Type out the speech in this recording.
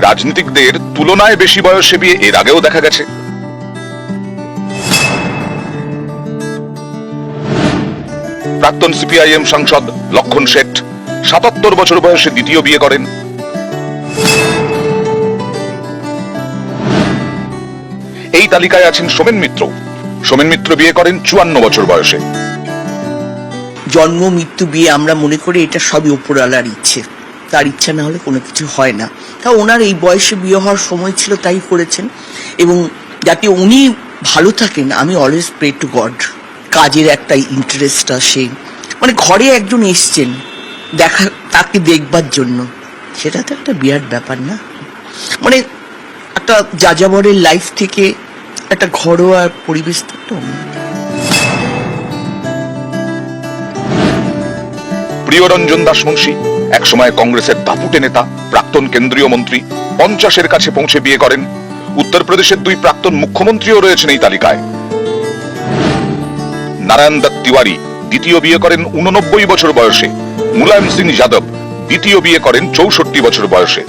রাজনীতিকদের তুলনায় বেশি বয়সে বিয়ে এর আগেও দেখা গেছে। প্রাক্তন সিপিআইএম সাংসদ লক্ষণ শেঠ সাতাত্তর বছর বয়সে দ্বিতীয় বিয়ে করেন। এই তালিকায় আছেন সোমেন মিত্র। সোমেন মিত্র বিয়ে করেন চুয়ান্ন বছর বয়সে। জন্ম, মৃত্যু, বিয়ে আমরা মনে করি এটা সবই উপরওয়ালার ইচ্ছে। তার ইচ্ছা না হলে কোনো কিছু হয় না। তা ওনার এই বয়সে বিয়ে হওয়ার সময় ছিল, তাই করেছেন। এবং যাতে উনি ভালো থাকেন, আমি অলওয়েজ প্রে টু গড কাজের একটা ইন্টারেস্ট আসে। মানে ঘরে একজন এসছেন, দেখা, তাকে দেখবার জন্য। সেটা তো একটা বিরাট ব্যাপার না? মানে একটা যাযাবরের লাইফ থেকে একটা ঘরোয়া পরিবেশ তো প্রিয়রঞ্জন দাস মুন্সী, একসময় কংগ্রেসের দাপুটে নেতা, প্রাক্তন কেন্দ্রীয় মন্ত্রী, পঞ্চাশের কাছে পৌঁছে বিয়ে করেন। উত্তরপ্রদেশের দুই প্রাক্তন মুখ্যমন্ত্রীও রয়েছেন এই তালিকায়। নারায়ণ দত্ত তিওয়ারি দ্বিতীয় বিয়ে করেন উননব্বই বছর বয়সে। মুলায়ম সিং যাদব দ্বিতীয় বিয়ে করেন চৌষট্টি বছর বয়সে।